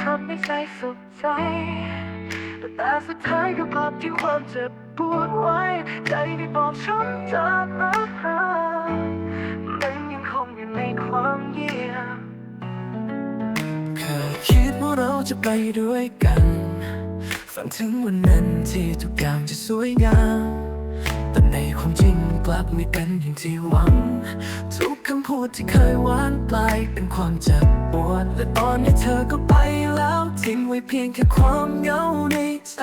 ทำให้ใจสุขใจแต่ต่สุดท้ายก็กลับที่ความเจ็บปวดไว้ ใจที่บอกฉันจากรักเธอมันยังคงอยู่ในความเงียบเคยคิดว่าเราจะไปด้วยกันฝันถึงวันนั้นที่ทุกอย่างจะสวยงามแต่ในความจริงกลับไม่เป็นอย่างที่หวัง ทุกคำพูดที่เคยหวานปลายเป็นความเจ็บปวดและตอนนี้เธอก็ไป ว้เพียงแค่ความเหงาในใจ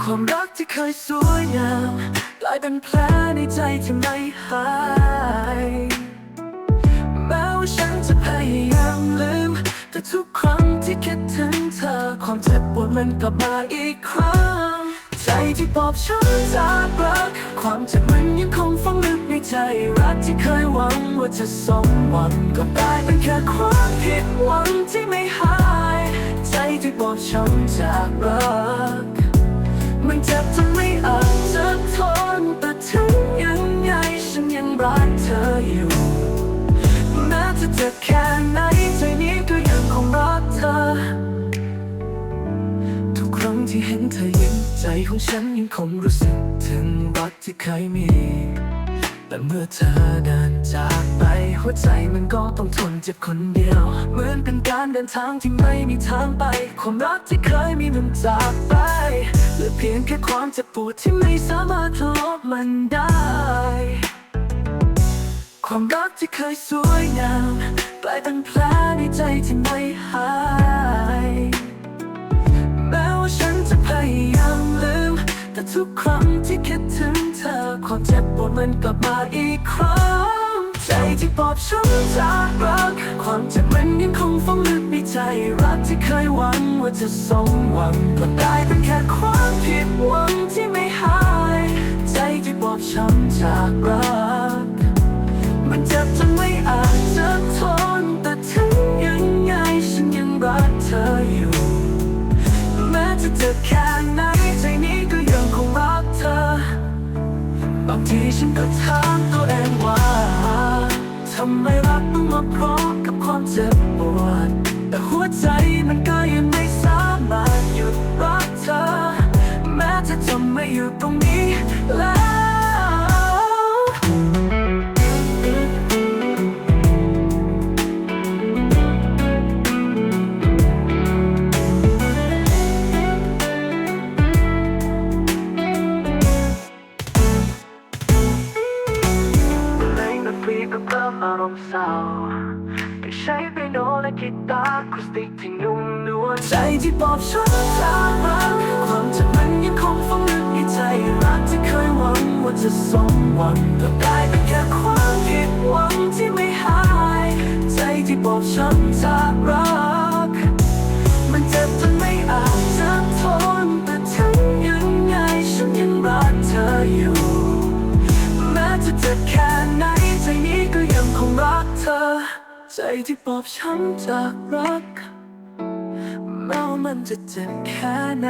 ความรักที่เคยสวยงามกลายเป็นแผลในใจที่ไม่หายแม้ว่าฉันจะพยายามลืม แต่ทุกครั้งที่คิดถึงเธอ ความเจ็บปวดมันกลับมาอีกครั้ง ใจที่บอบช้ำจากรัก ความเจ็บมันยังคงฝังลึกในใจ รักที่เคยหวังว่าจะสมหวังก็กลายเป็นแค่ความผิดหวังที่ไม่หาย ใจที่บอบช้ำจากรัก มันเจ็บจน ที่เห็นเธอยิ้มใจของฉันยังคงรู้สึกถึงรักที่เคยมี แต่เมื่อเธอเดินจากไป หัวใจมันก็ต้องทนเจ็บคนเดียว เหมือนเป็นการเดินทางที่ไม่มีทางไป ความรักที่เคยมีมันจากไปเหลือเพียงแค่ความเจ็บปวดที่ไม่สามารถลบมันได้ ความรักที่เคยสวยงามกลายเป็นแผลในใจที่ไม่ ทุกครั้งที่คิดถึงเธอ ความเจ็บปวดมันกลับมาอีกครั้ง ใจที่ปอบช้ำจากรัก ความเจ็บมันยังคงฝังลึกในใจ รักที่เคยหวังว่าจะสมหวังก็ได้เป็นแค่ความผิดหวังที่ไม่หาย ใจที่ปอบช้ำจากรักางทีฉันก็ถามตัวเองว่าทำไมรักต้องมาพร้อมกับความเจ็บปวด แต่หัวใจมันก็ยังไม่สามารถหยุดรักเธอ แม้เธอจะไม่อยู่ตรงนี้แล้ว ริ่มอารมณ์เศร้าไปใช้ไปียโนและกีตาร์อะคูสติกที่นุ่มนวลใจที่บอบช้ำจากรักความจำมันยังคงฝังลึกในใจรักที่เคยหวังว่าจะสมหวังก็กาย ใจที่บอบช้ำจากรักแม้ว่ามันจะเจ็บแค่ไหน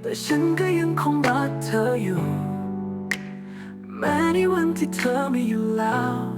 แต่ฉันก็ยังคงรักเธออยู่ แม้ในวันที่เธอไม่อยู่แล้ว